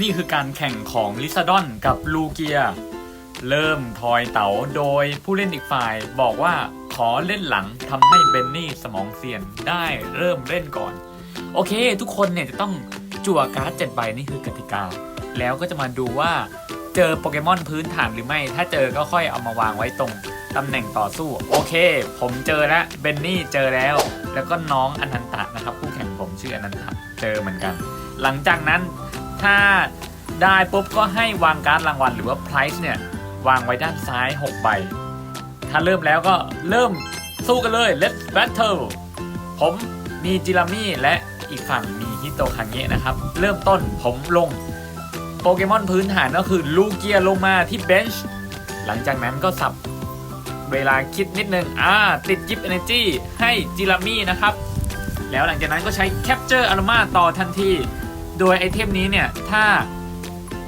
นี่คือการแข่งของลิซาดอนกับลูเกีย เริ่มทอยเต๋าโดยผู้เล่นอีกฝ่ายบอกว่าขอเล่นหลังทำให้เบนนี่สมองเซียนได้เริ่มเล่นก่อน โอเค ทุกคนเนี่ยจะต้องจั่วการ์ดเจ็ดใบนี่คือกติกา แล้วก็จะมาดูว่าเจอโปเกมอนพื้นฐานหรือไม่ ถ้าเจอก็ค่อยเอามาวางไว้ตรงตำแหน่งต่อสู้ โอเค ผมเจอแล้วเบนนี่เจอแล้ว แล้วก็น้องอนันตะนะครับคู่แข่งผมชื่ออนันตะเจอเหมือนกัน หลังจากนั้น ถ้าได้ปุ๊บก็ให้วางการ์ดรางวัลหรือว่า price เนี่ยวางไว้ด้านซ้าย 6 ใบ ถ้าเริ่มแล้วก็เริ่มสู้กันเลย let's battle ผมมีจิรามี่และอีกฝั่งมีฮิโตคังเงะนะครับ เริ่มต้นผมลงโปเกมอนพื้นฐานก็คือลูเกียลงมาที่เบนช์หลังจากนั้นก็สับเวลาคิดนิดนึง อ่า ติดกิฟต์ energy ให้จิรามี่นะครับ แล้วหลังจากนั้นก็ใช้ capture aroma ต่อทันที โดยไอเทมนี้เนี่ยถ้า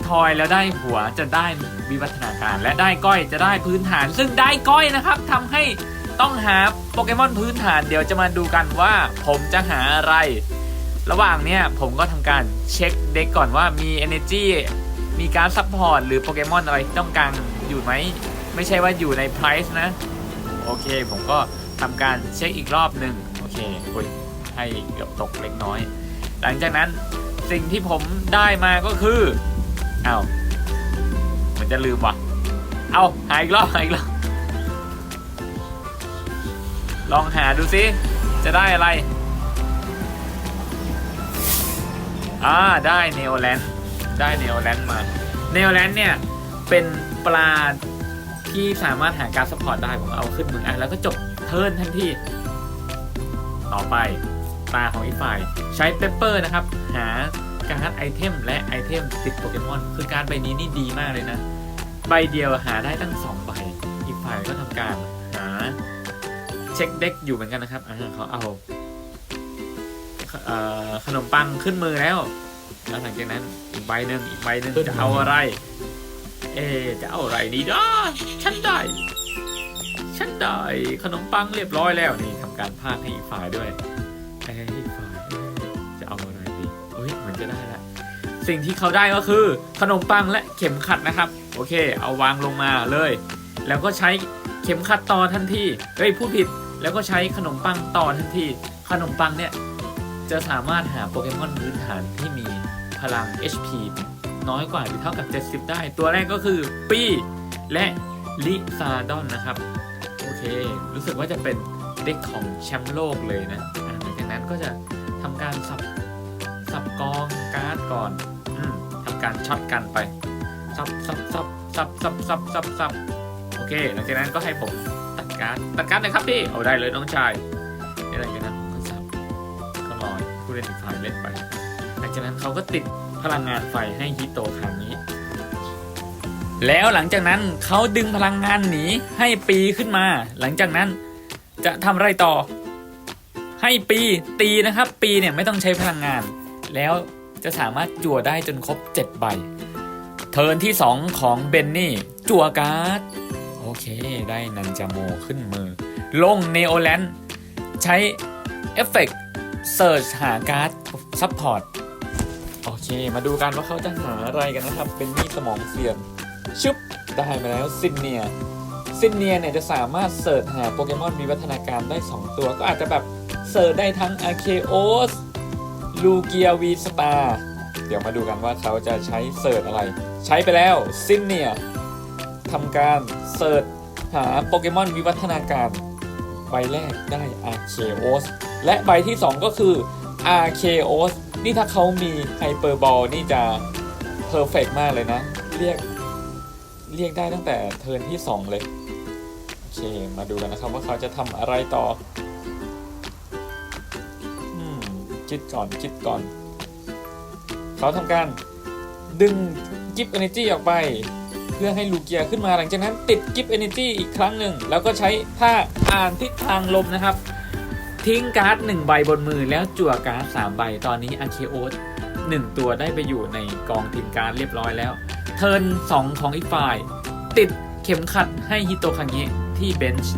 ทอยแล้วได้หัวจะได้วิวัฒนาการ และได้ก้อยจะได้พื้นฐาน ซึ่งได้ก้อยนะครับทำให้ต้องหาโปเกมอนพื้นฐานเดี๋ยวจะมาดูกันว่าผมจะหาอะไร ระหว่างเนี้ยผมก็ทำการเช็คเด็กก่อนว่ามี energy มีการซัพพอร์ตหรือโปเกมอนอะไรที่ต้องการอยู่ไหม ไม่ใช่ว่าอยู่ใน price นะ โอเค ผมก็ทำการเช็คอีกรอบหนึ่งโอเคอุยให้เกือบตกเล็กน้อย หลังจากนั้น สิ่งที่ผมได้มาก็คือเอ้าเหมือนจะลืมว่ะ เอาหายอีกรอบหายอีกรอบลองหาดูซิจะได้อะไร อ่า ได้เนโอแลนด์ได้เนโอแลนด์มาเนโอแลนด์เนี่ย เป็นปลาที่สามารถหาการสปอร์ตได้ผมเอาขึ้นมืออะแล้วก็จบเทิร์นทันที ต่อไปตาของอีกฝ่ายใช้เปปเปอร์นะครับ หาการ์ดไอเทมและไอเทมติดโปเกมอน คือการดใบนี้นี่ดีมากเลยนะ ใบเดียวหาได้ตั้งสองใบ อีกฝ่ายก็ทำการหาเช็คเด็กอยู่เหมือนกันนะครับอ่าเขาเอาเอ่อขนมปังขึ้นมือแล้ว แล้วหลังจากนั้นอีกใบหนึ่งอีกใบหนึ่งจะเอาอะไร เอะจะเอาอะไรดีนะฉันได้ ฉันได้ขนมปังเรียบร้อยแล้วนี่ทำการพากให้อีกฝ่ายด้วยเอ้ยอีกฝ่ายเอ้ จะได้ละสิ่งที่เขาได้ก็คือขนมปังและเข็มขัดนะครับ โอเค เอาวางลงมาเลย แล้วก็ใช้เข็มขัดต่อทันทีเฮ้ยพูดผิดแล้วก็ใช้ขนมปังต่อทันที ขนมปังเนี่ยจะสามารถหาโปเกมอนพื้นฐานที่มีพลัง HP น้อยกว่าหรือเท่ากับ 70 ได้ ตัวแรกก็คือปีและลิซาดอนนะครับ โอเค รู้สึกว่าจะเป็นเด็กของแชมป์โลกเลยนะหลังจากนั้นก็จะทำการสับ สับกองการ์ดก่อนอทำการช็อตกันไปสับสับสับสับสับสับสับสับโอเค หลังจากนั้นก็ให้ผมตัดการ์ดตัดการ์ดเลยครับพี่เอาได้เลยน้องชายแล้วหลังจากนั้นผมก็สับก็รอผู้เล่นอีกฝ่ายเล่นไป หลังจากนั้นเขาก็ติดพลังงานไฟให้ฮิโตครั้งนี้ แล้วหลังจากนั้นเขาดึงพลังงานหนีให้ปีขึ้นมา หลังจากนั้นจะทำไรต่อ ให้ปีตีนะครับ ปีเนี่ยไม่ต้องใช้พลังงาน แล้วจะสามารถจั่วได้จนครบ 7 ใบ เทิร์นที่ 2 ของเบนนี่ จั่วการ์ด โอเค ได้นันจาโมขึ้นมือ ลงเนโอแลนใช้เอฟเฟกต์เซิร์ชหาการ์ดซัพพอร์ต โอเค มาดูกันว่าเขาจะหาอะไรกันนะครับ เป็นมีดสมองเสียนชึบ ได้มาแล้วซินเนียซินเนียเนี่ยจะสามารถเสิร์ชหาโปเกมอนมีวัฒนาการได้ 2 ตัว ก็อาจจะแบบเสิร์ชได้ทั้งอาเคโอส ลูเกียวีสตาร์เดี๋ยวมาดูกันว่าเขาจะใช้เสิร์ชอะไร ใช้ไปแล้วซินเนียทำการเสิร์ชหาโปเกมอนวิวัฒนาการ ใบแรกได้อาเคโอสและใบที่ 2 ก็คืออาเคโอสนี่ถ้าเขามีไฮเปอร์บอลนี่จะเพอร์เฟกมากเลยนะ เรียก เรียกได้ตั้งแต่เทิร์นที่ 2 เลย โอเค มาดูกันนะครับว่าเขาจะทำอะไรต่อ มคิดก่อนคิดก่อน เขาทำการดึงกิฟต์เอเนจีออกไป เพื่อให้ลูเกียขึ้นมาหลังจากนั้นติดกิฟต์เอเนจีอีกครั้งหนึ่ง แล้วก็ใช้ท่าอ่านทิศทางลมนะครับ ทิ้งการ์ดหนึ่งใบบนมือแล้วจั่วการ์ดสามใบตอนนี้อาเคโอสหนึ่งตัวได้ไปอยู่ในกองทีมการ์ดเรียบร้อยแล้ว เทิร์น2ของอีกฝ่าย ติดเข็มขัดให้ฮิโตคังเงะที่เบนช์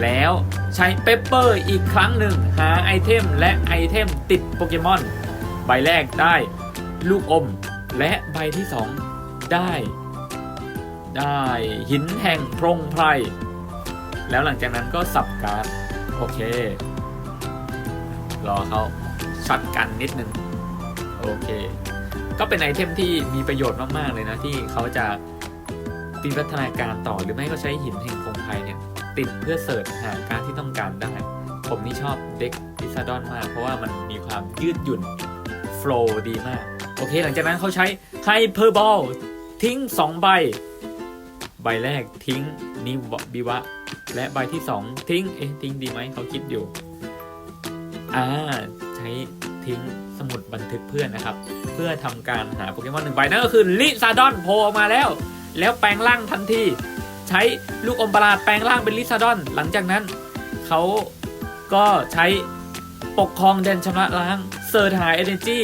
แล้วใช้เปเปอร์อีกครั้งหนึ่งหาไอเทมและไอเทมติดโปเกมอน ใบแรกได้ลูกอม และใบที่สองได้ ได้หินแห่งพรงไพร แล้วหลังจากนั้นก็สับการ์ด โอเค รอเขาช็อตกันนิดนึง โอเค ก็เป็นไอเทมที่มีประโยชน์มาก ๆ เลยนะ ที่เขาจะตีวัฒนาการต่อหรือไม่ก็ใช้หินแห่งพงไพรเนี่ย ติดเพื่อเสิร์ชหาการที่ต้องการได้ ผมนี่ชอบเด็กลิซาดอนมาก เพราะว่ามันมีความยืดหยุ่นโฟล์ดีมาก โอเค หลังจากนั้นเขาใช้ไฮเพอร์บอลทิ้ง 2 ใบ ใบแรกทิ้งนิวบิวะ และใบที่ 2 ทิ้ง เอ๊ะ ทิ้งดีไหมเขาคิดอยู่ อ่า ใช้ทิ้งสมุดบันทึกเพื่อนนะครับ เพื่อทำการหาโปเกมอนหนึ่งใบนั่นก็คือลิซาดอนโผล่ออกมาแล้ว แล้วแปลงร่างทันที ใช้ลูกอมประหลาดแปลงร่างเป็นลิซาดอน หลังจากนั้นเขาก็ใช้ปกครองแดนชำระล้างเสิร์ชหา Energy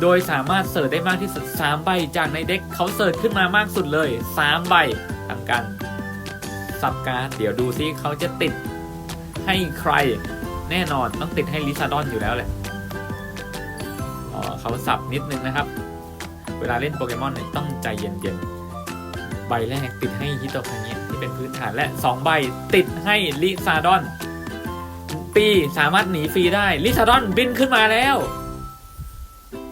โดยสามารถเสิร์ชได้มากที่สุด 3 ใบจากในเด็กเขาเสิร์ชขึ้นมามากสุดเลย 3 ใบทำกันสับการเดี๋ยวดูซิเขาจะติดให้ใคร แน่นอนต้องติดให้ลิซาดอนอยู่แล้วแหละอ๋อเขาสับนิดนึงนะครับ เวลาเล่นโปเกมอนเนี่ยต้องใจเย็นๆใบแรกติดให้ฮิโตคังเนะ ที่เป็นพื้นฐานและ 2 ใบติดให้ลิซาดอน ปีสามารถหนีฟรีได้ลิซาดอนบินขึ้นมาแล้ว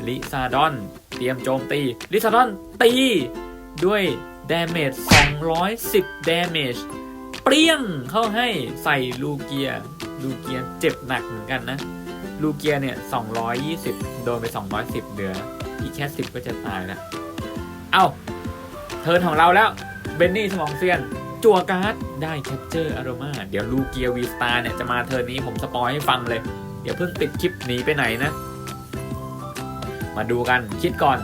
ลิซาดอนเตรียมโจมตีลิซาดอนตีด้วยดาเมจ210ดาเมจเปรี้ยงเข้าให้ใส่ลูเกียลูเกียเจ็บหนักเหมือนกันนะ ลูเกียเนี่ย 220 โดนไป 210 เหลือ อีกแค่ 10 ก็จะตายแล้ว เอา้า เทินของเราแล้ว เบนนี่สมองเซียน จั่วการ์ดได้แคปเจอร์อารมาเดี๋ยวลูเกียวีสตาร์เนี่ยจะมาเทิร์นนี้ผมสปอยให้ฟังเลย เดี๋ยวเพิ่งปิดคลิปหนีไปไหนนะ มาดูกันคิดก่อน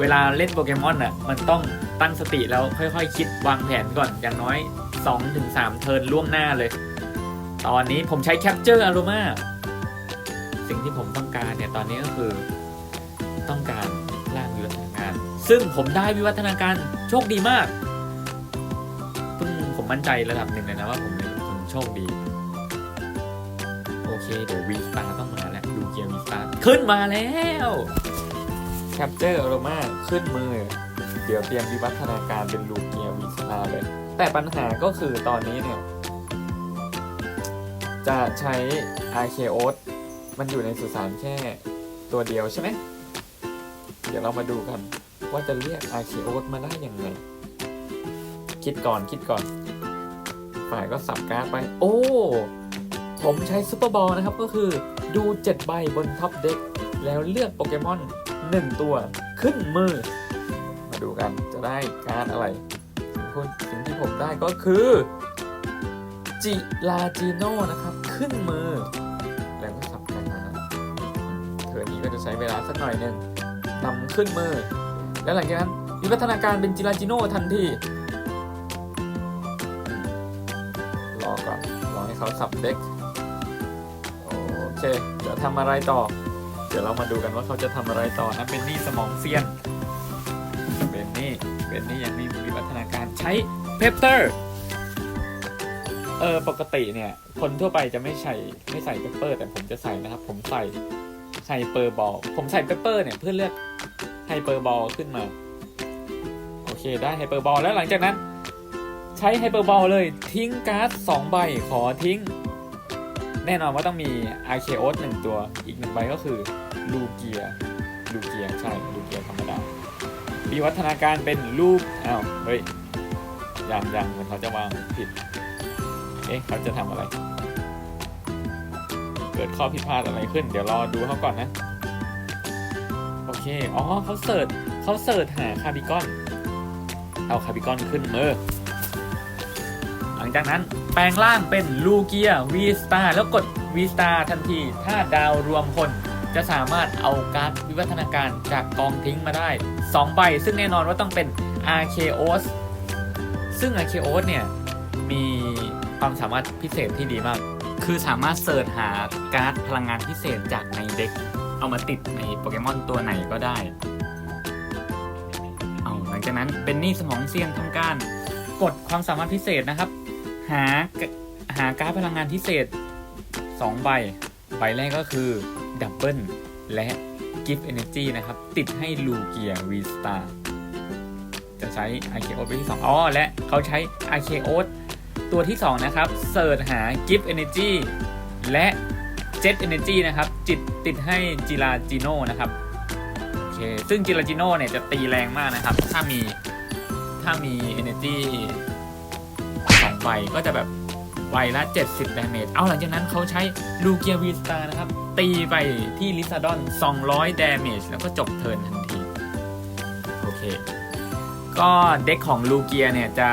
เวลาเล่นโปเกมอนอะมันต้องตั้งสติแล้วค่อยๆคิดวางแผนก่อนอย่างน้อย 2-3 เทิร์นล่วงหน้าเลย ตอนนี้ผมใช้แคปเจอร์อารมาสิ่งที่ผมต้องการเนี่ยตอนนี้ก็คือต้องการร่างวิวัฒนาการ ซึ่งผมได้วิวัฒนาการโชคดีมาก มมั่นใจระดับหนึ่งเลยนะว่าผมเป็นคนโชคดี โอเค เดี๋ยววีสตาร์ต้องมาแล้ว ดูเกียร์วีสตาร์ขึ้นมาแล้วแคปเจอร์อโรมาขึ้นมือ เดี๋ยวเตรียมวิวัฒนาการเป็นลูเกียร์วีสตาร์เลย แต่ปัญหาก็คือตอนนี้เนี่ย จะใช้อเคโอสมันอยู่ในสุสานแค่ตัวเดียวใช่ไหม เดี๋ยวเรามาดูกันว่าจะเรียกอเคโอสมาได้ยังไง คิดก่อนคิดก่อน ฝ่ายก็สับการ์ดไป โอ้ ผมใช้ซูเปอร์บอลนะครับ ก็คือดู 7 ใบบนท็อปเด็กแล้วเลือกโปเกมอน 1 ตัวขึ้นมือ มาดูกันจะได้การ์ดอะไรสิ่งที่ผมได้ก็คือ จิลาจิโน่นะครับ ขึ้นมือ แล้วก็สับกันนะเธอนี้ก็จะใช้เวลาสักหน่อยหนึ่งนำขึ้นมือ แล้วหลังจากนั้นวิวัฒนาการเป็นจิราจิโน่ทันที อก่อนรอให้เขาสับเด็กโอเคเดี๋ยวทำอะไรต่อ เดี๋ยวเรามาดูกันว่าเขาจะทำอะไรต่อนะเป็นนี่สมองเซียนเป็นนี่เป็นนี่ยังมีวิวัฒนาการใช้เพปเตอร์เออปกติเนี่ย คนทั่วไปจะไม่ใส่ไม่ใส่เปปเปอร์ แต่ผมจะใส่นะครับ ผมใส่ไฮเปอร์บอลผมใส่เปปเปอร์เนี่ยเพื่อเลือกไฮเปอร์บอลขึ้นมา โอเคได้ไฮเปอร์บอลแล้วหลังจากนั้น ใช้ไฮเปอร์บอลเลย ทิ้งการ์ด2ใบขอทิ้ง แน่นอนว่าต้องมีอาเคโอสหนึ่งตัวอีกหนึ่งใบก็คือลูเกียลูเกียใช่ลูเกียธรรมดาวิวัฒนาการเป็นลูกอ้าวเฮ้ยยังยังเหมือนเขาจะวางผิด เอ๊ะเขาจะทำอะไร เกิดข้อผิดพลาดอะไรขึ้น เดี๋ยวรอดูเขาก่อนนะ โอเค อ๋อเขาเสิร์ชเขาเสิร์ชหาคาบิกอน เอาคาบิกอนขึ้นเมือ จากนั้นแปลงร่างเป็นลูเกียวีสตาแล้วกดวีสตาทันที ถ้าดาวรวมพลจะสามารถเอาการ์ดวิวัฒนาการจากกองทิ้งมาได้ 2 ใบ ซึ่งแน่นอนว่าต้องเป็น Arceus ซึ่ง Arceus เนี่ย มีความสามารถพิเศษที่ดีมาก คือสามารถเสิร์ชหาการ์ดพลังงานพิเศษจากในเด็ก เอามาติดในโปเกมอนตัวไหนก็ได้ เอาหลังจากนั้นเบนนี่สมองเซียนทำการ กดความสามารถพิเศษนะครับ หาหาการ์ดพลังงานพิเศษ 2 ใบ ใบแรกก็คือดับเบิลและ Gift Energy นะครับ ติดให้ลูเกียวีสตาจะใช้ Archeos ไปที่2อ๋อและเขาใช้ Archeos ตัวที่ 2 นะครับเสิร์ชหา Gift Energy และ Jet Energy นะครับ จิตติดให้จิราจิโนนะครับโอเคซึ่งจิราจิโนเนี่ยจะตีแรงมากนะครับ ถ้ามีถ้ามี Energy สองใบก็จะแบบใบละ 70 damage เอาหลังจากนั้นเขาใช้ลูเกียวีสตานะครับ ตีไปที่ลิซาดอน 200 damage แล้วก็จบเทิร์นทันที โอเค ก็เด็กของลูเกียเนี่ย จะ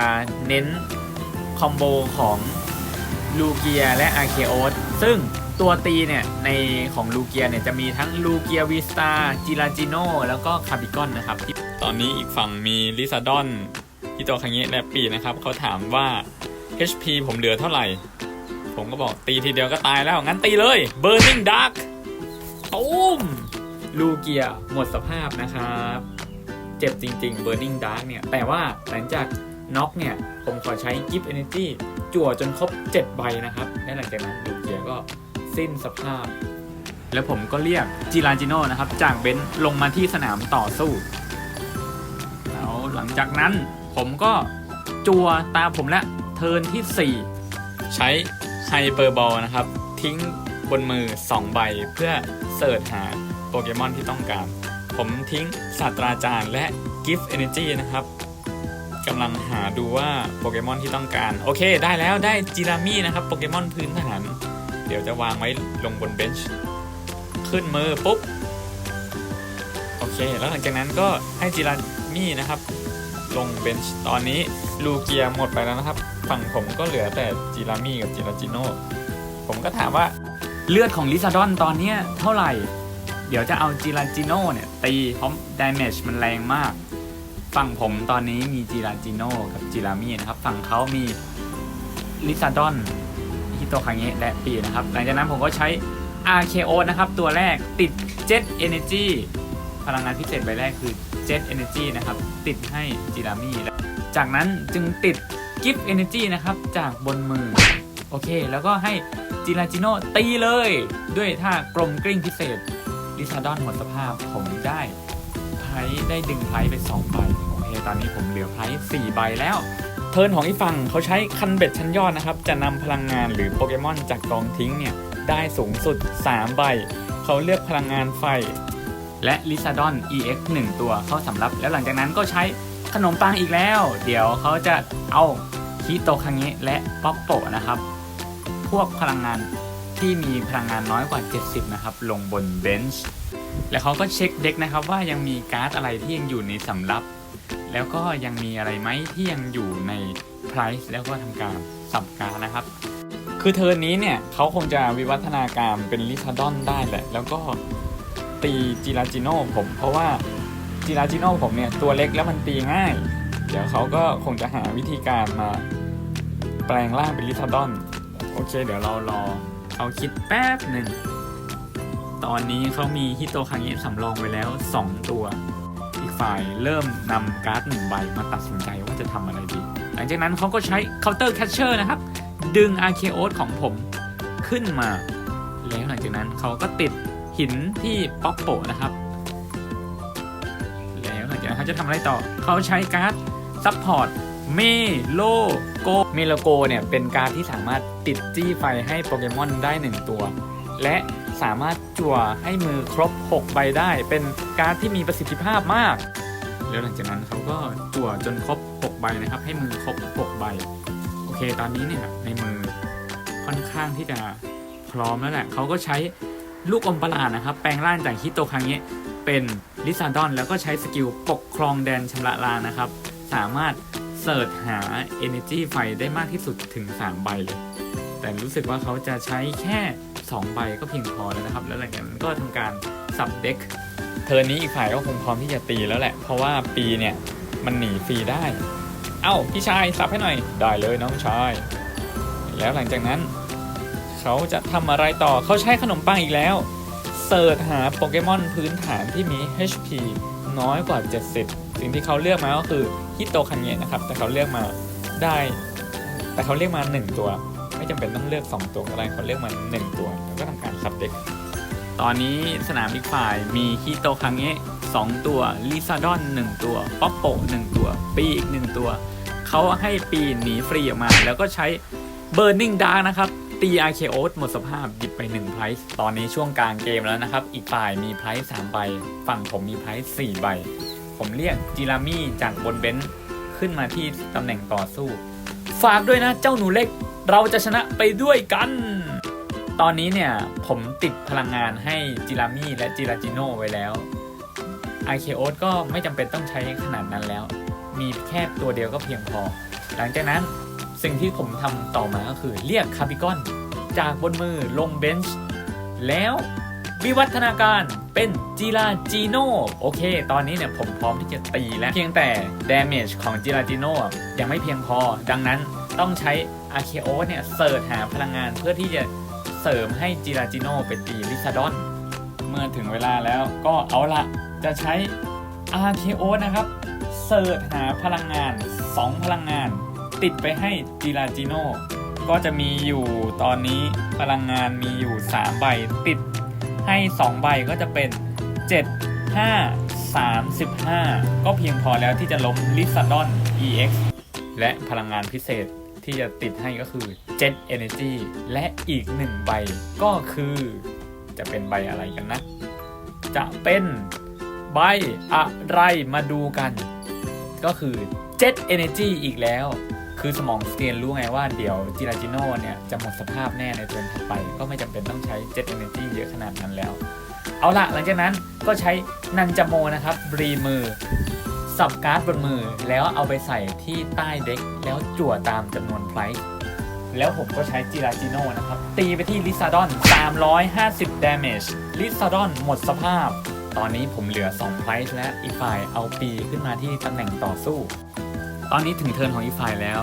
เน้นคอมโบของลูเกียและอาร์เคโอสซึ่งตัวตีเนี่ยในของลูเกียเนี่ยจะมีทั้งลูเกียวีสตาจิราจิโนแล้วก็คาบิกอนนะครับ ตอนนี้อีกฝั่งมีลิซาดอนฮิโตคังเงะและปีนะครับ เขาถามว่า HP ผมเหลือเท่าไหร่ ผมก็บอกตีทีเดียวก็ตายแล้ว งั้นตีเลย Burning Dark ตูมลูเกียหมดสภาพนะครับ เจ็บจริงๆ Burning Dark เนี่ย แต่ว่าหลังจากน็อกเนี่ย ผมขอใช้ Gift Energy จั่วจนครบ 7 ใบนะครับ และหลังจากนั้นลูเกียก็สิ้นสภาพ แล้วผมก็เรียกจิราจิโนนะครับ จากเบนซ์ลงมาที่สนามต่อสู้ แล้วหลังจากนั้นผมก็จัวตาผมและเทิร์นที่ 4 ใช้ไฮเปอร์บอลนะครับ ทิ้งบนมือ 2 ใบเพื่อเสิร์ชหาโปเกมอนที่ต้องการ ผมทิ้งศาสตราจารย์และ Gift Energy นะครับกำลังหาดูว่าโปเกมอนที่ต้องการ โอเค ได้แล้วได้จิรามี่นะครับโปเกมอนพื้นฐาน เดี๋ยวจะวางไว้ลงบนเบนช์ขึ้นมือปุ๊บ โอเค แล้วหลังจากนั้นก็ให้จิรามี่นะครับ ลงเบนช์ตอนนี้ลูเกียหมดไปแล้วนะครับ ฝั่งผมก็เหลือแต่จิรามี่กับจิราจิโน่ผมก็ถามว่าเลือดของลิซาดอนตอนเนี้ยเท่าไหร่ เดี๋ยวจะเอาจิราจิโน่เนี่ย ตีเพราะดาเมจมันแรงมาก ฝั่งผมตอนนี้มีจิราจิโน่กับจิรามี่นะครับ ฝั่งเขามีลิซาดอนฮิโตคังเงะและปีนะครับ หลังจากนั้นผมก็ใช้ RKO นะครับ ตัวแรกติด Jet Energy พลังงานพิเศษใบแรกคือ Jet Energy นะครับ ติดให้จิรามี่และจากนั้นจึงติด Gift Energy นะครับ จากบนมือ โอเค แล้วก็ให้จิราจิโนตีเลย ด้วยท่ากลมกลิ้งพิเศษลิซาดอนหมดสภาพผมได้ไพรส์ได้ดึงไพรส์ไป2ใบโอเค ตอนนี้ผมเหลือไพรส์4ใบแล้วเทิร์นของอีกฝั่งเขาใช้คันเบ็ดชั้นยอดนะครับ จะนำพลังงานหรือโปเกมอนจากกองทิ้งเนี่ย ได้สูงสุด 3 ใบ เขาเลือกพลังงานไฟ และลิซาดอน EX 1 ตัวเข้าสำรับ แล้วหลังจากนั้นก็ใช้ ขนมปังอีกแล้ว เดี๋ยวเขาจะเอาคิโตคังเงะและป๊อปโปะนะครับ พวกพลังงานที่มีพลังงานน้อยกว่า 70 นะครับ ลงบนเบนช์แล้วเขาก็เช็คเด็กนะครับว่ายังมีการ์ดอะไรที่ยังอยู่ในสำรับแล้วก็ยังมีอะไรไหมที่ยังอยู่ใน Price แล้วก็ทำการสับการนะครับ คือเทิร์นนี้เนี่ยเขาคงจะวิวัฒนาการเป็นลิซาดอนได้แหละ แล้วก็ตีจิราจิโน่ผมเพราะว่า จิราจิโน่ผมเนี่ยตัวเล็กแล้วมันตีง่าย เดี๋ยวเขาก็คงจะหาวิธีการมาแปลงร่างเป็นลิซาดอน โอเค เดี๋ยวเรารอเขาคิดแป๊บหนึ่ง ตอนนี้เขามีฮิโตคังเอะสำรองไว้แล้ว 2 ตัว อีกฝ่ายเริ่มนำการ์ดหนึ่งใบมาตัดสินใจว่าจะทำอะไรดี หลังจากนั้นเขาก็ใช้ Counter Catcher นะครับ ดึง Archeos ของผมขึ้นมา แล้วหลังจากนั้นเขาก็ติดหินที่ป๊อปโปนะครับ เขาจะทำอะไรต่อ เขาใช้การ์ดซัพพอร์ตเมโลโกเมโลโกเนี่ยเป็นการ์ดที่สามารถติดจี้ไฟให้โปเกมอนได้ 1 ตัว และสามารถจั่วให้มือครบ 6 ใบได้ เป็นการ์ดที่มีประสิทธิภาพมาก แล้วหลังจากนั้นเขาก็จั่วจนครบ 6 ใบนะครับ ให้มือครบ 6 ใบ โอเค ตอนนี้เนี่ยในมือค่อนข้างที่จะพร้อมแล้วแหละเขาก็ใช้ลูกอมประหลาดนะครับ แปลงร่างจากฮิโตคังเงะ เป็นลิซาดอนแล้วก็ใช้สกิลปกครองแดนชำระล้านะครับ สามารถเสิร์ชหา Energy ไฟได้มากที่สุดถึง 3 ใบเลย แต่รู้สึกว่าเขาจะใช้แค่ 2 ใบก็เพียงพอแล้วนะครับ แล้วหลังจากนั้นก็ทำการสับเด็กเทอร์นี้อีกฝ่ายก็คงพร้อมที่จะตีแล้วแหละ เพราะว่าปีเนี่ยมันหนีฟรีได้ เอ้าพี่ชายสับให้หน่อย ได้เลยน้องชาย แล้วหลังจากนั้น เขาจะทำอะไรต่อเขาใช้ขนมปังอีกแล้ว สิร์ชหาโปเกมอนพื้นฐานที่มี HP น้อยกว่า 70 สิ่งที่เขาเลือกมาก็คือฮิโตคันเงะนะครับ แต่เขาเลือกมาได้ แต่เขาเลือกมา 1 ตัว ไม่จำเป็นต้องเลือก 2 ตัวก็ได้เขาเลือกมา 1 ตัว แล้วก็ทำการสับเด็ก ตอนนี้สนามอีกฝ่ายมีฮิโตคังเงะสองตัวลิซาดอนหนึ่งตัวป๊อปโปหนึ่งตัว ปีอีกหนึ่งตัว เขาให้ปีหนีฟรีออกมา แล้วก็ใช้ Burning Dark นะครับ ตี RKO หมดสภาพหยิบไป1ไพรส์ตอนนี้ช่วงกลางเกมแล้วนะครับ อีกฝ่ายมีไพรส์3ใบ ฝั่งผมมีไพรส์4ใบ ผมเรียกจิรามี่จากบนเบนซ์ขึ้นมาที่ตำแหน่งต่อสู้ ฝากด้วยนะเจ้าหนูเล็ก เราจะชนะไปด้วยกัน ตอนนี้เนี่ย ผมติดพลังงานให้จิรามี่และจิราจิโน่ไว้แล้ว RKO ก็ไม่จำเป็นต้องใช้ขนาดนั้นแล้ว มีแค่ตัวเดียวก็เพียงพอ หลังจากนั้น สิ่งที่ผมทำต่อมาก็คือเรียกคาบิกอนจากบนมือลงเบนช์แล้ววิวัฒนาการเป็นจิราจิโนโอเค ตอนนี้เนี่ยผมพร้อมที่จะตีแล้ว เพียงแต่ damage ของจิราจิโนยังไม่เพียงพอ ดังนั้นต้องใช้ a r k o เนี่ยเสิร์ชหาพลังงานเพื่อที่จะเสริมให้จิราจิโนไปตีลิซาดอน เมื่อถึงเวลาแล้วก็เอาละจะใช้ RKO นะครับ เสิร์ชหาพลังงาน 2 พลังงาน ติดไปให้จิราจิโน่ก็จะมีอยู่ตอนนี้พลังงานมีอยู่ 3 ใบติดให้ 2 ใบก็จะเป็น 7 5 35 ก็เพียงพอแล้วที่จะล้มลิซาดอน EX และพลังงานพิเศษที่จะติดให้ก็คือ Jet Energy และอีก 1 ใบก็คือจะเป็นใบอะไรกันนะ จะเป็นใบอะไรมาดูกัน ก็คือ Jet Energy อีกแล้ว คือสมองเตียนรู้ไงว่าเดี๋ยวจิราจิโน่เนี่ยจะหมดสภาพแน่ในเทิร์นถัดไป ก็ไม่จำเป็นต้องใช้ Jet Energy เยอะขนาดนั้นแล้ว เอาละหลังจากนั้นก็ใช้นันจโมนะครับรีมือสับการ์ดบนมือแล้วเอาไปใส่ที่ใต้เด็กแล้วจั่วตามจำนวนไพรส์แล้วผมก็ใช้จิราจิโน่นะครับ ตีไปที่ลิซาดอน 350 damage ลิซาดอนหมดสภาพ ตอนนี้ผมเหลือ 2 ไพรส์และอีกฝ่ายเอาปีขึ้นมาที่ตำแหน่งต่อสู้ ตอนนี้ถึงเทิร์นของอีกฝ่ายแล้ว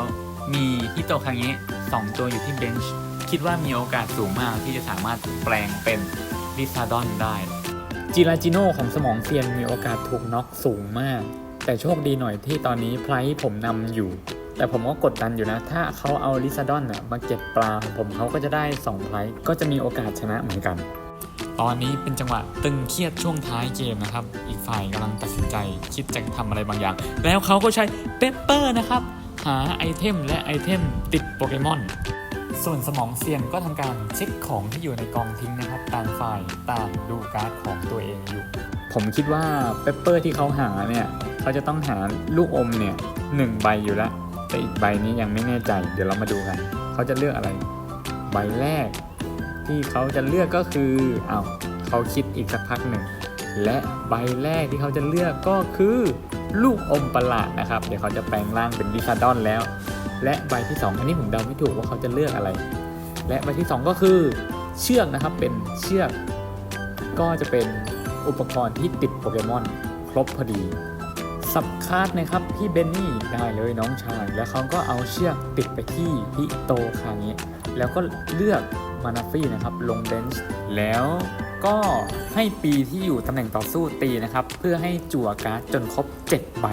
มีฮิโตคังเงะสองตัวอยู่ที่เบนช์คิดว่ามีโอกาสสูงมากที่จะสามารถแปลงเป็นลิซาดอนได้ จิราจิโน่ของสมองเซียนมีโอกาสถูกน็อกสูงมาก แต่โชคดีหน่อยที่ตอนนี้ไพร์ผมนำอยู่ แต่ผมก็กดดันอยู่นะ ถ้าเขาเอาลิซาดอนน่ะมาเก็บปลาของผมเขาก็จะได้2ไพร์ก็จะมีโอกาสชนะเหมือนกัน ตอนนี้เป็นจังหวะตึงเครียดช่วงท้ายเกมนะครับ อีกฝ่ายกำลังตัดสินใจคิดจะทำอะไรบางอย่าง แล้วเขาก็ใช้เปปเปอร์นะครับ หาไอเทมและไอเทมติดโปเกมอน ส่วนสมองเซียนก็ทำการเช็คของที่อยู่ในกองทิ้งนะครับต่างฝ่ายต่างดูการ์ดของตัวเองอยู่ ผมคิดว่าเปปเปอร์ที่เขาหาเนี่ยเขาจะต้องหาลูกอมเนี่ยหนึ่งใบอยู่แล้วแต่อีกใบนี้ยังไม่แน่ใจ เดี๋ยวเรามาดูกัน เขาจะเลือกอะไร ใบแรก ที่เขาจะเลือกก็คืออ้าวเขาคิดอีกสักพักหนึ่ง และใบแรกที่เขาจะเลือกก็คือลูกอมประหลาดนะครับ เดี๋ยวเขาจะแปลงร่างเป็นลิซาดอนแล้ว และใบที่ 2 อันนี้ผมเดาไม่ถูกว่าเขาจะเลือกอะไร และใบที่ 2 ก็คือเชือกนะครับเป็นเชือกก็จะเป็นอุปกรณ์ที่ติดโปเกมอนครบพอดีสับคาดนะครับพี่เบนนี่ได้เลยน้องชาย แล้วเขาก็เอาเชือกติดไปที่ฮิโตคาเงะแล้วก็เลือก มานาฟี่นะครับลงเบนช์แล้วก็ให้ปีที่อยู่ตำแหน่งต่อสู้ตีนะครับ เพื่อให้จั่วการ์ดจนครบ 7 ใบ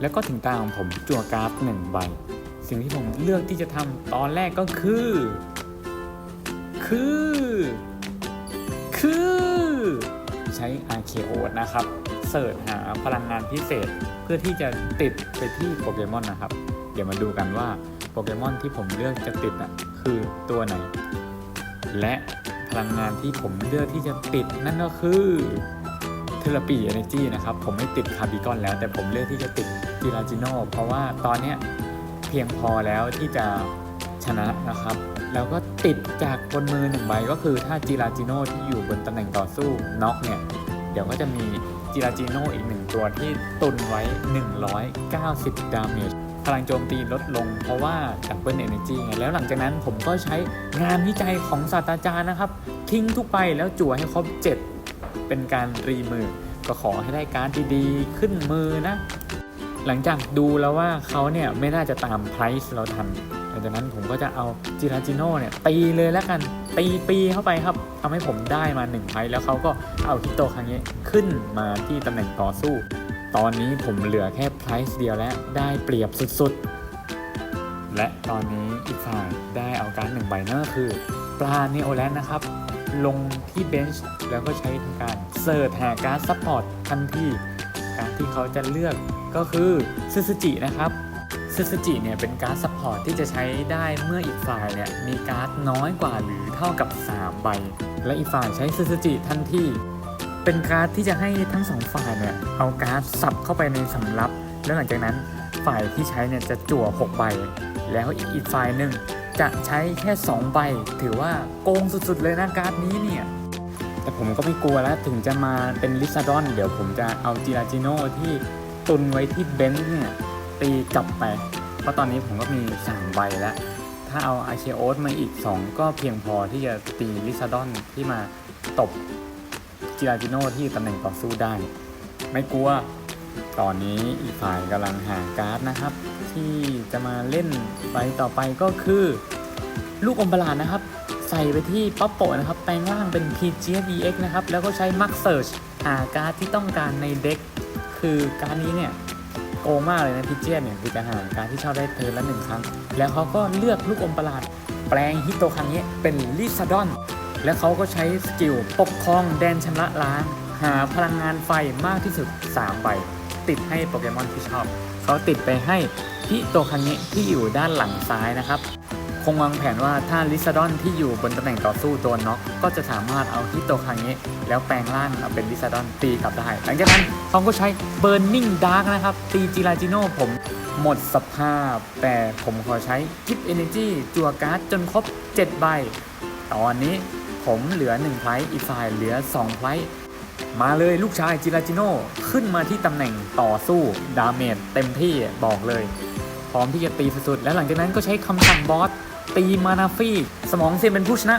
แล้วก็ถึงตาของผมจั่วการ์ดหนึ่งใบ สิ่งที่ผมเลือกที่จะทำตอนแรกก็คือ คือ คือ ใช้ RKO นะครับ เสิร์ชหาพลังงานพิเศษเพื่อที่จะติดไปที่โปเกมอนนะครับ เดี๋ยวมาดูกันว่าโปเกมอนที่ผมเลือกจะติดอะ คือตัวไหน และพลังงานที่ผมเลือกที่จะติดนั่นก็คือเทเลปีเอเนจีนะครับ ผมไม่ติดคาร์บิกอนแล้ว แต่ผมเลือกที่จะติดจิราจิโนเพราะว่าตอนนี้เพียงพอแล้วที่จะชนะนะครับ แล้วก็ติดจากบนมือหนึ่งใบก็คือถ้าจิราจิโนที่อยู่บนตำแหน่งต่อสู้น็อกเนี่ยเดี๋ยวก็จะมีจิราจิโนอีกหนึ่งตัวที่ตุนไว้ 190 ดาเมจ พลังโจมตีลดลง เพราะว่าดับเบิลเอเนจีไงแล้วหลังจากนั้นผมก็ใช้งานวิจัยของศาสตราจารย์นะครับ ทิ้งทุกใบแล้วจั่วให้ครบ 7 เป็นการรีมือ ก็ขอให้ได้การดีๆ ขึ้นมือนะ หลังจากดูแล้วว่าเขาเนี่ยไม่น่าจะตามไพรซ์เราทันหลังจากนั้นผมก็จะเอาจิราจิโน่เนี่ยตีเลยแล้วกันตีปีเข้าไปครับทำให้ผมได้มา1ไพรซ์แล้วเขาก็เอาฮิโตครั้งเงะขึ้นมาที่ตำแหน่งต่อสู้ ตอนนี้ผมเหลือแค่ไพรซ์เดียวแล้วได้เปรียบสุดๆ และตอนนี้อีกฝ่ายได้เอาการหนึ่งใบนั่นก็คือปลาเนโอแลนนะครับ ลงที่เบนช์แล้วก็ใช้ทำการเสิร์ชหาการซัพพอร์ตทันทีการที่เขาจะเลือกก็คือซึสจินะครับซึสจิเนี่ยเป็นการ์ดซัพพอร์ตที่จะใช้ได้เมื่ออีกฝ่ายเนี่ยมีการ์ดน้อยกว่าหรือเท่ากับ 3 ใบ และอีกฝ่ายใช้ซึสจิทันที เป็นการ์ดที่จะให้ทั้งสองฝ่ายเนี่ยเอาการ์ดสับเข้าไปในสำรับ แล้วหลังจากนั้นฝ่ายที่ใช้เนี่ยจะจั่ว6ใบ แล้วอีกฝ่ายหนึ่งจะใช้แค่ 2 ใบ ถือว่าโกงสุดๆเลยนะการ์ดนี้เนี่ย แต่ผมก็ไม่กลัวแล้วถึงจะมาเป็นลิซาดอน เดี๋ยวผมจะเอาจิราจิโน่ที่ตุนไว้ที่เบนซ์เนี่ยตีกลับไป เพราะตอนนี้ผมก็มี3ใบแล้ว ถ้าเอาอาเชโอสมาอีก 2 ก็เพียงพอที่จะตีลิซาดอนที่มาตบ จิราจิโน่ที่ตำแหน่งต่อสู้ได้ ไม่กลัว ตอนนี้อีกฝ่ายกำลังหาการ์ดนะครับ ที่จะมาเล่นใบต่อไปก็คือ ลูกอมประหลาดนะครับ ใส่ไปที่ป๊อปโปนะครับ แปลงร่างเป็น PGFEX นะครับ แล้วก็ใช้ Mark Search หาการ์ดที่ต้องการในเด็ก คือการดนี้เนี่ยโกงมากเลยนะพีเจียเนี่ยคือจะหาการดที่ช่าได้เทิร์นละหนึ่งครั้ง แล้วเขาก็เลือกลูกอมประหลาด แปลงฮิตโตครั้งนี้เป็นลิซาดอน แล้วเขาก็ใช้สกิลปกครองแดนชำระล้าง หาพลังงานไฟมากที่สุด3ใบติดให้โปเกมอนที่ชอบ เขาติดไปให้ฮิโตคังเนะที่อยู่ด้านหลังซ้ายนะครับ คงวางแผนว่าถ้าลิซาดอนที่อยู่บนตำแหน่งต่อสู้โดนน็อกก็จะสามารถเอาฮิโตคังเนะแล้วแปลงร่างเอาเป็นลิซาดอนตีกลับได้ หลังจากนั้นเขาก็ใช้ Burning Dark นะครับ ตีจิราจิโน่ผมหมดสภาพ แต่ผมขอใช้ Gift Energy จั่วการ์ดจนครบ 7 ใบ ตอนนี้ ผมเหลือ1ไพลอีกฝ่ายเหลือ2ไพลมาเลยลูกชายจิราจิโน่ขึ้นมาที่ตำแหน่งต่อสู้ดาเมจเต็มที่บอกเลย พร้อมที่จะตีสุดๆ แล้วหลังจากนั้นก็ใช้คำสั่งบอสตีมานาฟี่ สมองเซียนเป็นผู้ชนะ